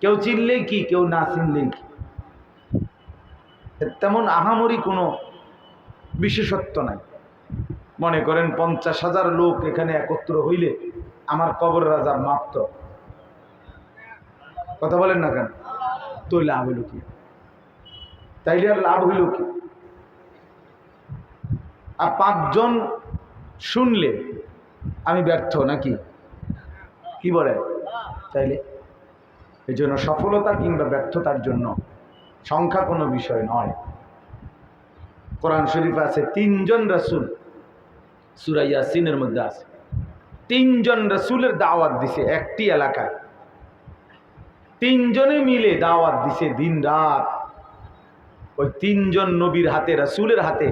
কেউ চিনলেই কি, কেউ না চিনলেই কি? তেমন আহামরি কোনো বিশেষত্ব নাই। মনে করেন পঞ্চাশ হাজার লোক এখানে একত্র হইলে আমার কবর রাজা মাপ্ত কথা বলেন না কেন? তো লাভ হইল কি? তাইলে আর লাভ হইল কি? আর পাঁচজন শুনলে আমি ব্যর্থ নাকি? কি বলে? তাইলে? এই জন্য সফলতা কিংবা ব্যর্থতার জন্য সংখ্যা কোনো বিষয় নয়। কোরআন শরীফ আছে, তিনজন রাসুল সুরাইয়া সিনের মধ্যে আছে। তিনজন রাসুলের দাওয়াত দিছে একটি এলাকায়। তিনজনে মিলে দাওয়াত দিছে দিন রাত। ওই তিনজন নবীর হাতে, রাসুলের হাতে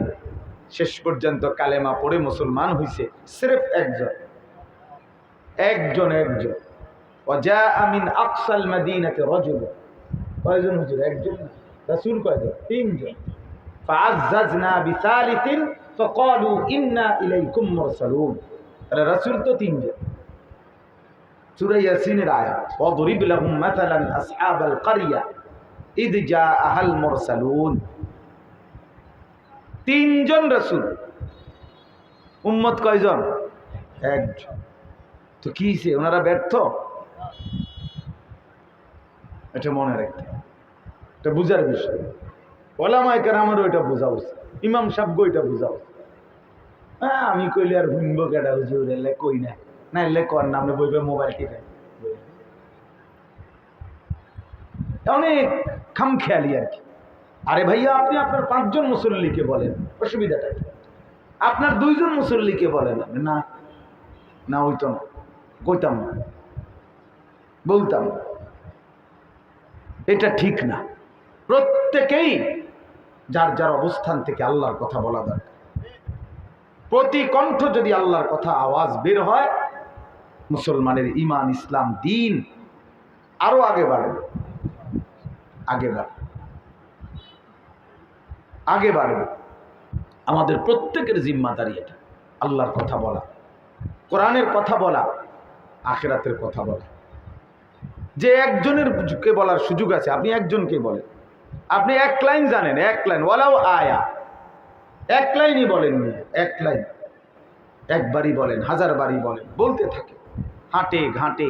শেষ পর্যন্ত কালেমা পড়ে মুসলমান হইছে, সিরেফ একজন। একজন একজন। অজা আমিন আকসাল মাদিনাতে রজুল। কয়জন হুজুর? একজন। রাসূল কয়জন? তিনজন। ফাআজ্জাজনা বিসালিসিন ফাকালু ইন্না ইলাইকুম মুরসালুন। আরে রাসূল তো তিনজন। সূরা ইয়াসিনের আয়াত, ওয়াদরিব লাহুম মাসালান আসহাবাল কারিয়া ইদ জাআহাল মুরসালুন। তিনজন রাসূল। উম্মত কয়জন? একজন। তো কি হইছে? ওনারা ব্যর্থ? এটা মনে রাখতে এটা বুঝার বিষয়। ওলামায় কেন আমার ওইটা বোঝা উচিত। ইমাম সাহেবকে ওইটা বোঝা উচিত। হ্যাঁ আমি কইলে আর ঘুমবো কেটা হুজুর, এলে কই না? না, এলে কর না, আপনি বইবে মোবাইল টিপে। অনেক খামখেয়ালি আর কি। আরে ভাইয়া, আপনি আপনার পাঁচজন মুসল্লিকে বলেন, অসুবিধাটা কি? আপনার দুইজন মুসল্লিকে বলেন আপনি, না না, ওইতো না, কইতাম না, বলতাম না। এটা ঠিক না। প্রত্যেকেই যার যার অবস্থান থেকে আল্লাহর কথা বলা দরকার। প্রতি কণ্ঠ যদি আল্লাহর কথা আওয়াজ বের হয়, মুসলমানের ইমান ইসলাম, দিন আরও আগে বাড়বে আগে বাড়বে আগে বাড়বে আমাদের প্রত্যেকের জিম্মাদারি এটা। আল্লাহর কথা বলা। কোরআনের কথা বলা। আখেরাতের কথা বলা। যে একজনের কে বলার সুযোগ আছে, আপনি একজনকে বলেন। আপনি এক লাইন জানেন, এক লাইন ওয়ালাও আয়া। এক লাইনই বলেন এক লাইন। একবারই বলেন হাজার বারই বলেন, বলতে থাকে। হাটে ঘাটে,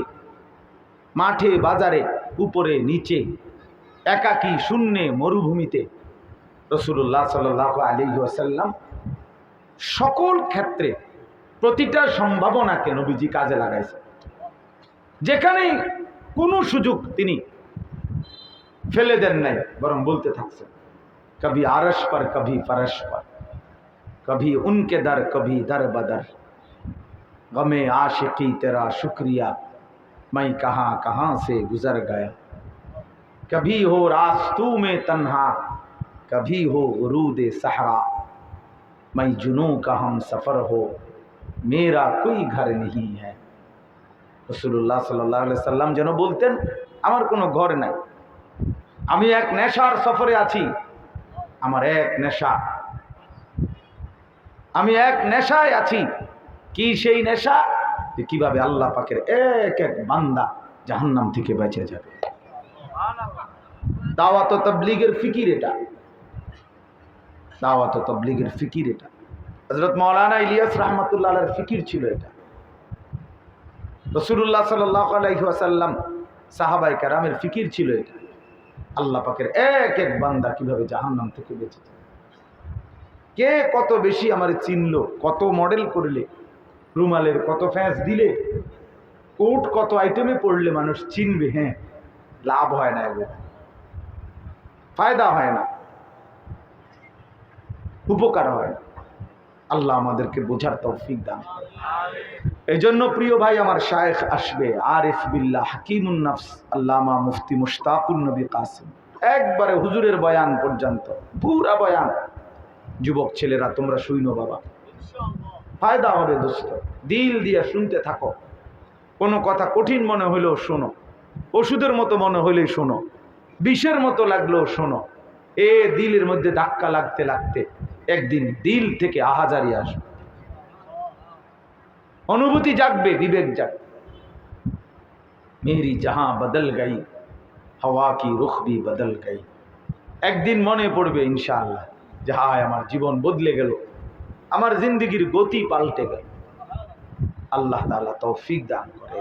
মাঠে বাজারে, উপরে নিচে, একাকী শূন্যে মরুভূমিতে। রসুল্লাহ সাল আলী ওয়াসাল্লাম সকল ক্ষেত্রে প্রতিটা সম্ভাবনাকে নবীজি কাজে লাগাইছে যেখানেই কোনো সুযোগ তিনি ফেলে দেন নাই বরং বলতে থাকছেন কবি আরস পর কবি ফরস পর কবি উনকে দর কবি দর বদর गमे आशिकी तेरा शुक्रिया मैं कहाँ कहाँ से गुजर गया कभी हो रास्तू में तन्हा कभी हो गुरूद सहरा मैं जुनू का हम सफ़र हो मेरा कोई घर नहीं है রসুল্লাহ সাল্লাহ সাল্লাম যেন বলতেন, আমার কোনো ঘর নাই। আমি এক নেশার সফরে আছি। আমার এক নেশা। আমি এক নেশায় আছি। কি সেই নেশা? যে কীভাবে আল্লাহ পাকের এক এক বান্দা জাহান্নাম থেকে বেঁচে যাবে। দাওয়াত তবলিগের ফিকির এটা। দাওয়াত তবলিগের ফিকির এটা। হজরত মৌলানা ইলিয়াস রহমতুল্লাহ ফিকির ছিল এটা। রসুল্লাহ সাল্লাম সাহাবাই কারামের ফিকির ছিল এটা। আল্লাহ পাকের এক এক বান্দা কীভাবে জাহান্নাম থেকে বেঁচে। কে কত বেশি আমার চিনলো, কত মডেল করলে, রুমালের কত ফ্যাঁস দিলে, কোট কত আইটেমে পড়লে মানুষ চিনবে হ্যাঁ লাভ হয় না এগুলো। ফায়দা হয় না। উপকার হয় না। আল্লাহ আমাদেরকে বোঝার তৌফিক দান। এই জন্য প্রিয় ভাই, আমার শায়েখ আসবে, আরিফ বিল্লাহ হাকিমুন নফস, আল্লামা মুফতি মুশতাকুন নবী কাসিম। একবারে হুজুরের বয়ান পর্যন্ত, পুরা বয়ান। যুবক ছেলেরা, তোমরা শুইনো বাবা। ফায়দা হবে দোস্ত, দিল দিয়ে শুনতে থাকো। কোনো কথা কঠিন মনে হলেও শোনো। ওষুধের মতো মনে হলেই শোনো। বিষের মতো লাগলেও শোনো। এ দিলের মধ্যে ধাক্কা লাগতে লাগতে একদিন দিল থেকে আহাজারি আসবে। অনুভূতি জাগবে, বিবেক জাগবে। মেরি জাহাं বদল গাই, হওয়া কি রুখবি বদল গাই। একদিন মনে পড়বে, ইনশাআল্লাহ, যে হায়, আমার জীবন বদলে গেল, আমার জিন্দগির গতি পাল্টে গেল। আল্লাহ তাআলা তৌফিক দান করে